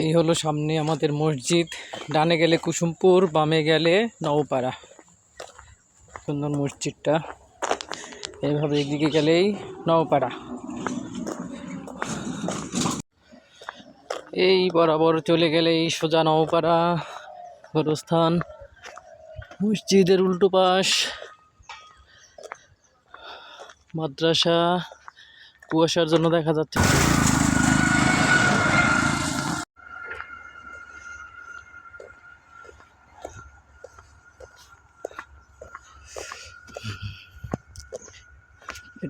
এই হলো সামনে আমাদের মসজিদ। ডানে গেলে কুসুমপুর, বামে গেলে নওপাড়া। সুন্দর মসজিদটা। এইভাবে এদিকে গেলেই নওপাড়া। এই বরাবর চলে গেলে এই সোজা নওপাড়া গোরস্থান। মসজিদের উল্টো পাশ মাদ্রাসা। কুয়াশার জন্য দেখা যাচ্ছে।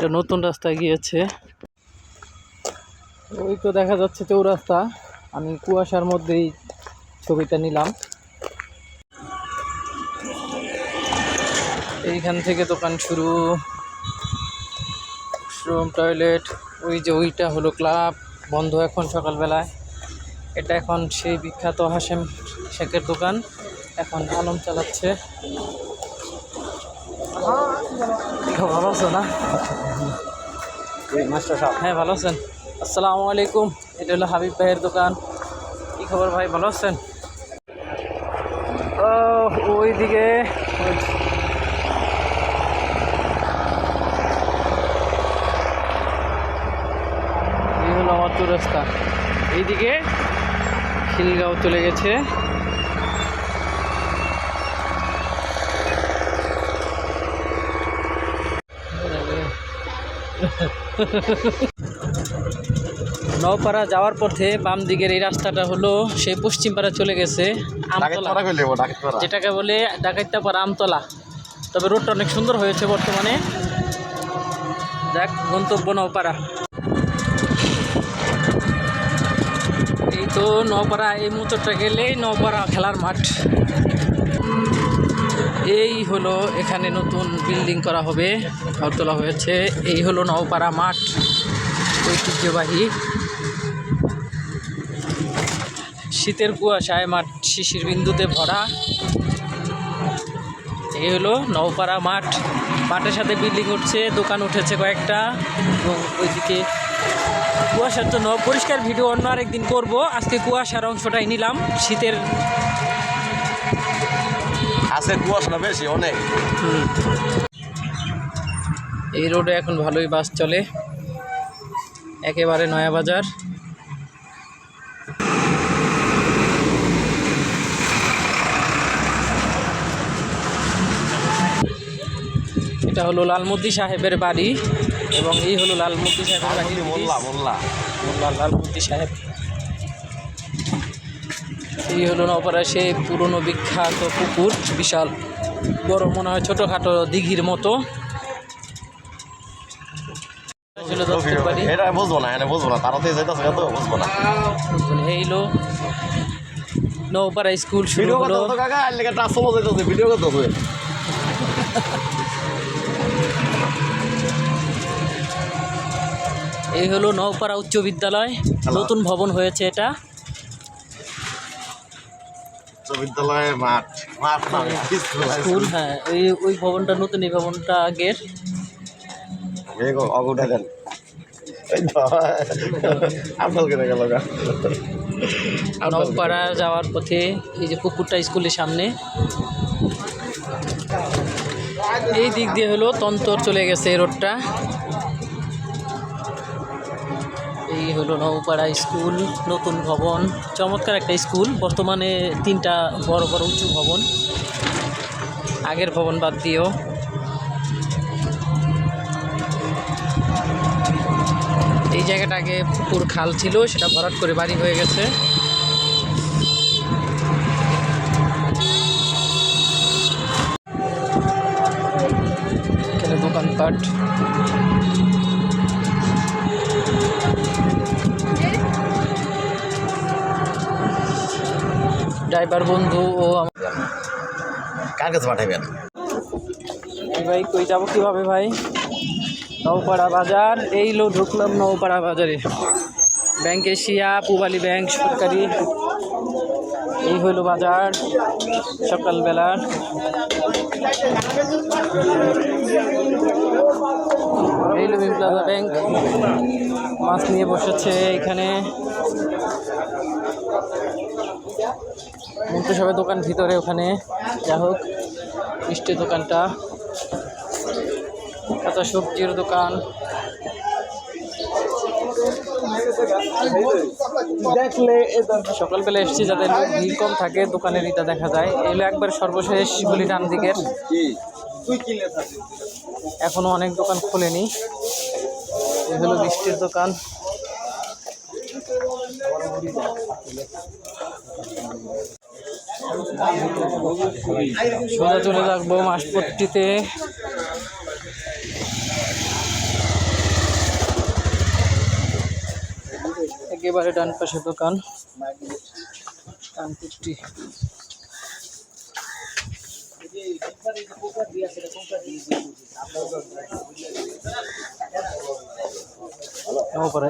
এটা নতুন রাস্তায় গিয়েছে। ওই তো দেখা যাচ্ছে চৌরাস্তা। আমি কুয়াশার মধ্যেই ছবিটা নিলাম। এইখান থেকে দোকান শুরু। ওয়াশরুম টয়লেট ওই যে ওইটা হলো ক্লাব বন্ধ এখন সকালবেলায়। এটা এখন সেই বিখ্যাত হাসেম শেখের দোকান। এখন আলম চালাচ্ছে। ভালো আছো না? মাস্টার সাহেব। হ্যাঁ ভালো আছেন। আসসালামু আলাইকুম। এটা হলো হাবিব ভাইয়ের দোকান। কি খবর ভাই ভালো আছেন? ও ওইদিকে। হলো আমার চৌরাস্তা এইদিকে খিলগাঁও চলে গেছে। নওপাড়া যাওয়ার পথে বাম দিকের এই রাস্তাটা হলো সেই পশ্চিম পাড়া চলে গেছে আমতলা। যেটাকে বলে ডাকাইতে পাড়া আমতলা। তবে রোডটা অনেক সুন্দর হয়েছে বর্তমানে। দেখ গন্তব্য নওপাড়া। এই তো নওপাড়া এই মোচরটা গেলেই নওপাড়া খেলার মাঠ। এই হলো এখানে নতুন বিল্ডিং করা হবে, ঘর তোলা হয়েছে। এই হলো নওপাড়া মাঠ, ঐতিহ্যবাহী। শীতের কুয়াশায় মাঠ শিশির বিন্দুতে ভরা। এই হলো নওপাড়া মাঠ। মাঠের সাথে বিল্ডিং উঠছে, দোকান উঠেছে কয়েকটা। এবং ওইদিকে কুয়াশার জন্য পরিষ্কার ভিডিও অন্য আরেকদিন করব। আজকে কুয়াশার অংশটাই নিলাম। শীতের আছে কুয়াশা বেশি অনেক। এই রোডে এখন ভালোই বাস চলে। একেবারে নয়া বাজার। এটা হলো লালমুদ্দি সাহেবের বাড়ি এবং এই হলো লালমুদ্দি সাহেবের বাড়ি মোল্লা মোল্লা মোল্লা। লালমুদ্দি সাহেব। এই হলো নপাড়া সে পুরনো বিখ্যাত পুকুর বিশাল বড় মনে হয় ছোটোখাটো দিঘির মতো। ছিল দত্তের এটা বুঝব না এটা বুঝব না। তাড়াতাড়ি যাইতেছে তো বুঝব না। এই হলো নৌপাড়া স্কুল শুরু হলো। কাকা লেগে টাচ চলো ভিডিও করতে এই হলো নৌপাড়া উচ্চ বিদ্যালয় নতুন ভবন হয়েছে এটা। বিদ্যালয়ের মাঠ। মাঠ স্কুল হ্যাঁ ওই ওই ভবনটা নতুন এই ভবনটা আগের। অগুটা দেন। নৌপাড়া যাওয়ার পথে এই যে পুকুরটা স্কুলের সামনে এই দিক দিয়ে হলো তন্তর চলে গেছে রোডটা। এই হলো নৌপাড়া স্কুল, নতুন ভবন, চমৎকার একটা স্কুল। বর্তমানে তিনটা বড় বড় উঁচু ভবন। আগের ভবন বাদ দিয়েও এই জায়গাটা আগে পুকুর খাল ছিল, সেটা ভরাট করে বাড়ি হয়ে গেছে। দোকানপাট। ড্রাইভার বন্ধু ও কার কাছে পাঠাবেন? ভাই কই যাব কীভাবে ভাই? নৌপাড়া বাজার এই লো ঢুকলাম নৌপাড়া বাজারে। ব্যাংক এশিয়া পুবালি ব্যাংক সরকারি। এই হইল বাজার সকালবেলা। এই হলো প্লাজা ব্যাংক। মাছ নিয়ে বসেছে এখানে। মন্ত্রিসভার দোকান ভিতরে ওখানে। যা হোক মিষ্টির দোকানটা কাঁচা সবজির দোকান। সকালবেলা এসেছি যাতে লোক ভিড় কম থাকে দোকানের ইটা দেখা যায়। এগুলো একবার সর্বশেষ গুলি ডান দিকের। এখনও অনেক দোকান খোলেনি। এগুলো মিষ্টির দোকান। সোজা চলে থাকব মাসপট্টিতে একেবারে ডান পাশে দোকান ডানপট্টি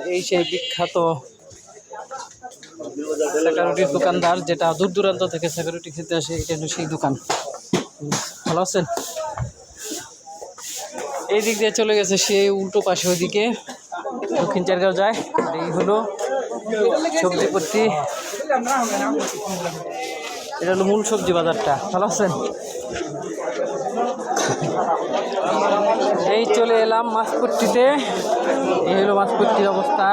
এই সেই বিখ্যাত সিকিউরিটির দোকানদার যেটা দূর দূরান্ত থেকে সিকিউরিটি খেতে আসে, এটা হলো সেই দোকান। ভালো আছেন? এই দিক দিয়ে চলে গেছে সে উল্টো পাশে ওইদিকে। দক্ষিণ চারগাঁও যায়, এই হলো সবজি পট্টি এটা হলো মূল সবজি বাজারটা। ভালো আছেন? এই চলে এলাম মাছপট্টিতে। এই হলো মাছপট্টির অবস্থা।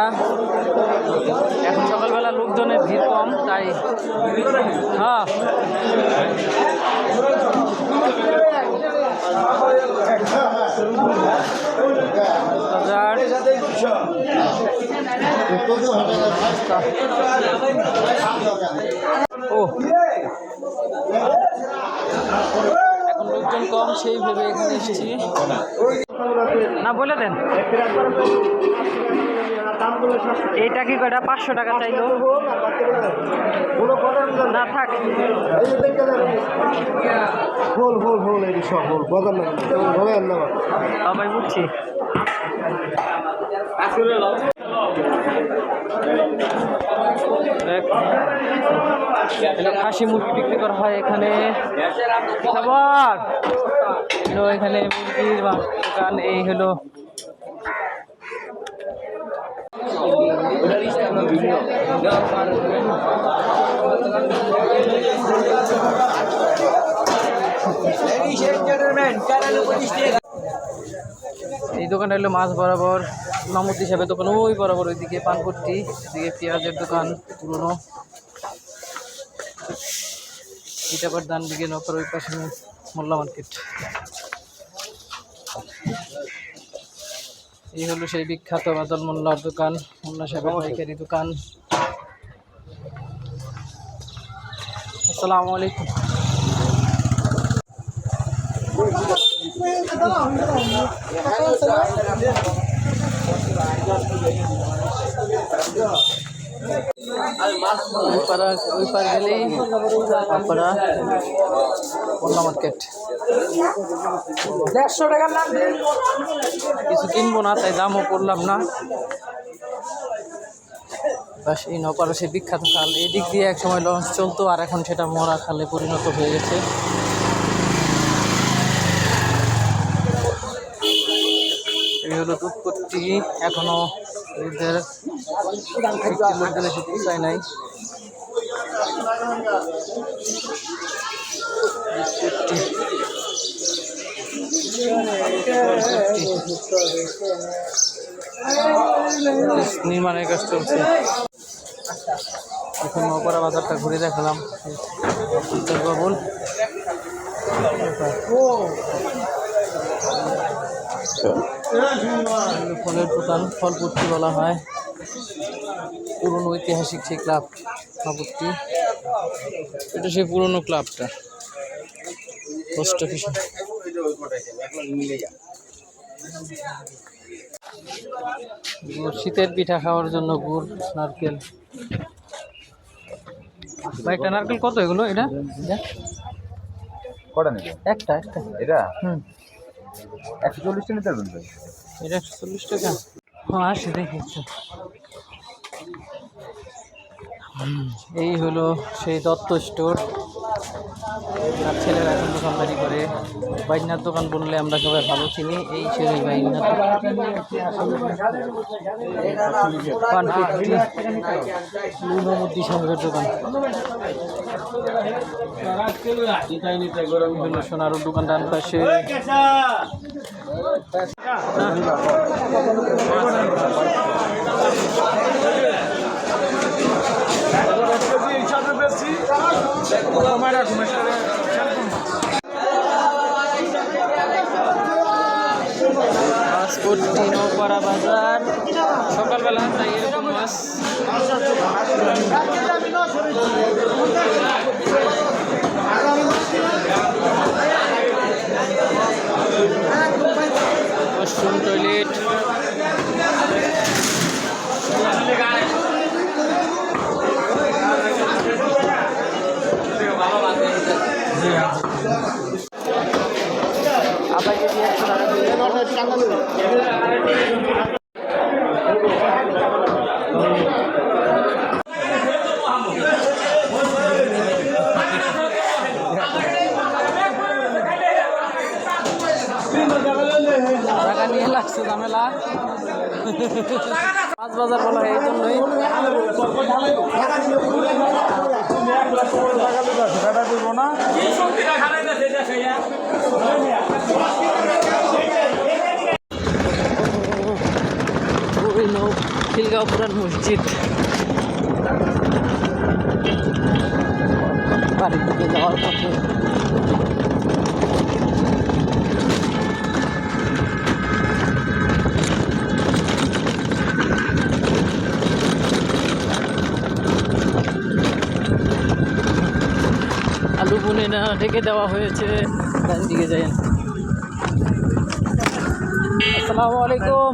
এখন সকালবেলা লোকজনের ভিড় কম, তাই। হ্যাঁ। ও। এখন লোকজন কম, সেই ভেবে এখানে এসেছি। না বলে দেন। এইটা কি কয়টা? পাঁচশো টাকা চাইলো। না থাক। হোল হোল হোল এই সব হোল বদল না হবে না। বুঝছি। খাসি মুরগি বিক্রি করা হয় এখানে। এখানে মুরগির দোকান, এই হলো এই দোকানটা হলো মাছ বরাবর। মামুদ হিসাবে দোকান, ওই বরাবর ওইদিকে পানপট্টি, এদিকে পেঁয়াজের দোকান, পুরনো। এটা আবার ডান দিকে নকর ওই পাশে মোল্লা মার্কেট। এই হলো সেই বিখ্যাত বাদল মোল্লার দোকান, মোল্লা সাহেবের পাইকারি দোকান। আসসালামু আলাইকুম। ওই পাড়া ওই পাড় গেলেই পাড়া মোল্লা মার্কেট দেড়শো টাকার নাম কিছু কিনবো না তাই দামও করলাম না। বাস এই নপাড়া সে বিখ্যাত খাল। এদিক দিয়ে এক সময় লঞ্চ চলতো আর এখন সেটা মরা খালে পরিণত হয়ে গেছে। এই হলো দুধপট্টি এখনও এদের লোকজন এসে পৌঁছায় নাই। নির্মাণের কাজ চলছে। এখন নৌপাড়া বাজারটা ঘুরে দেখালাম। এগুলো ফলের দোকান ফলপট্টি বলা হয়। পুরনো ঐতিহাসিক সেই ক্লাব ফলপট্টি এটা সেই পুরনো ক্লাবটা। Post office. শীতের পিঠা খাওয়ার জন্য গুড় নারকেল। ভাই একটা নারকেল কত এগুলো? এটা? এটা? কটা একটা একটা। এটা? হুম। একশো চল্লিশটা নিতে পারবেন ভাই এটা একশো চল্লিশ টাকা হ্যাঁ আসি দেখি এই হলো সেই দত্ত স্টোর আর ছেলেরা এখন দোকানদারি করে বাইনার দোকান বললে আমরা সবাই ভালো চিনি এই সেই বাইনার ফিফটি সাহেবের দোকান সোনার দোকান ডান পাশে পাসপোর্টটি নৌপাড়া বাজার সকালবেলা তাই এরকম মাছ ওয়াশরুম টয়লেট আধা কেজি একশো টাকা দিয়ে টাকা নিয়ে লাগছে ঝামেলা পাঁচ বাজার বলা হয় এই জন্যই। নৌ খিলগাঁও পুরান মসজিদ। বাড়ির দিকে যাওয়ার পথে। ঢেকে দেওয়া হয়েছে। ডান দিকে যাই। আসসালামু আলাইকুম।